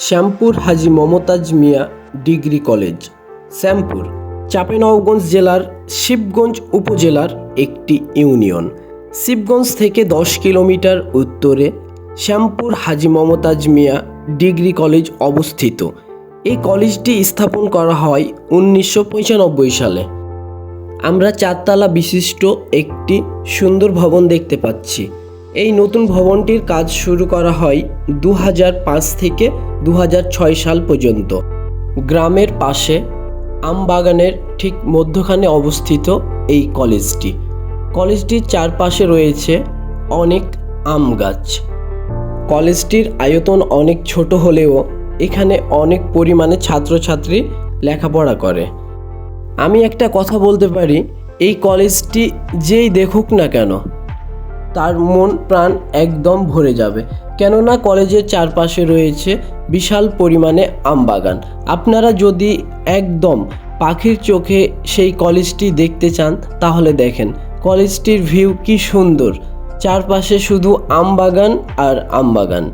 Shyampur Haji Momtaz Mia degree college. Shyampur, Chapainawabganj জেলার শিবগঞ্জ উপজেলার একটি ইউনিয়ন। শিবগঞ্জ থেকে দশ কিলোমিটার উত্তরে শ্যামপুর হাজি মমতাজ মিয়া ডিগ্রি কলেজ অবস্থিত। এই কলেজটি স্থাপন করা হয় উনিশশো পঁচানব্বই সালে। আমরা চারতলা বিশিষ্ট একটি সুন্দর ভবন দেখতে পাচ্ছি। এই নতুন ভবনটির কাজ শুরু করা হয় দু থেকে দু সাল পর্যন্ত। গ্রামের পাশে আমবাগানের ঠিক মধ্যখানে অবস্থিত এই কলেজটি। কলেজটির চারপাশে রয়েছে অনেক আম গাছ। কলেজটির আয়তন অনেক ছোট হলেও এখানে অনেক পরিমাণে ছাত্রছাত্রী লেখাপড়া করে। আমি একটা কথা বলতে পারি, এই কলেজটি যেই দেখুক না কেন তার মন, প্রাণ একদম ভরে যাবে। কেননা কলেজের চারপাশে রয়েছে বিশাল পরিমাণে আমবাগান আপনারা যদি একদম পাখির চোখে সেই কলেজটি দেখতে চান, তাহলে দেখেন, কলেজটির ভিউ কি সুন্দর। চারপাশে শুধু আমবাগান আর আমবাগান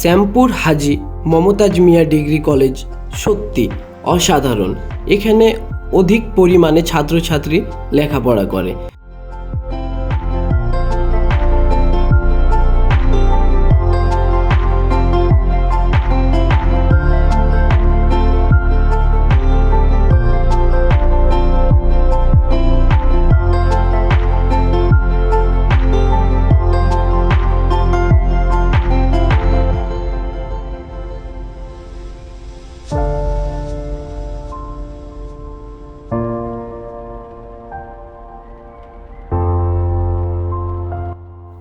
শ্যামপুর হাজি মমতাজ মিয়া ডিগ্রি কলেজ, সত্যি অসাধারণ। এখানে অধিক পরিমাণে ছাত্রছাত্রী লেখাপড়া করে।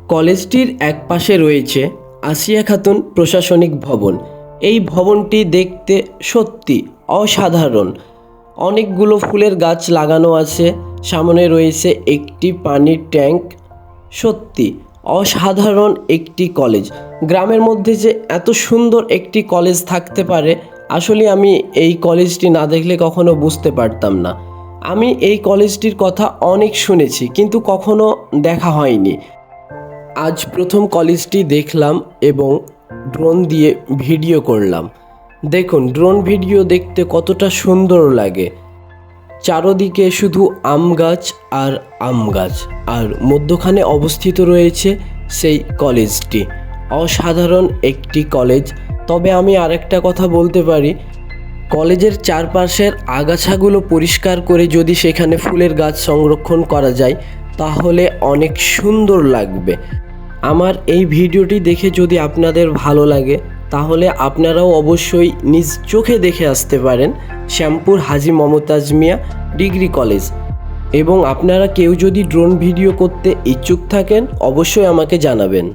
কলেজটির একপাশে রয়েছে আসিয়া খাতুন প্রশাসনিক ভবন। এই ভবনটি দেখতে সত্যি অসাধারণ। অনেকগুলো ফুলের গাছ লাগানো আছে। সামনে রয়েছে একটি পানির ট্যাঙ্ক। সত্যি অসাধারণ একটি কলেজ। গ্রামের মধ্যে যে এত সুন্দর একটি কলেজ থাকতে পারে, আসলে আমি এই কলেজটি না দেখলে কখনো বুঝতে পারতাম না। আমি এই কলেজটির কথা অনেক শুনেছি, কিন্তু কখনো দেখা হয়নি। আজ প্রথম কলেজটি দেখলাম এবং ড্রোন দিয়ে ভিডিও করলাম। দেখুন ড্রোন ভিডিও দেখতে কতটা সুন্দর লাগে। চারদিকে শুধু আম গাছ আর আম গাছ। আর মধ্যখানে অবস্থিত রয়েছে সেই কলেজটি অসাধারণ একটি কলেজ তবে আমি আরেকটা কথা বলতে পারি, কলেজের চারপাশের আগাছাগুলো পরিষ্কার করে যদি সেখানে ফুলের গাছ সংরক্ষণ করা যায়, তাহলে অনেক সুন্দর লাগবে। আমার এই ভিডিওটি দেখে যদি আপনাদের ভালো লাগে, তাহলে আপনারাও অবশ্যই নিজ চোখে দেখে আসতে পারেন শ্যামপুর হাজি মমতাজ মিয়া ডিগ্রি কলেজ। এবং আপনারা কেউ যদি ড্রোন ভিডিও করতে ইচ্ছুক থাকেন, অবশ্যই আমাকে জানাবেন।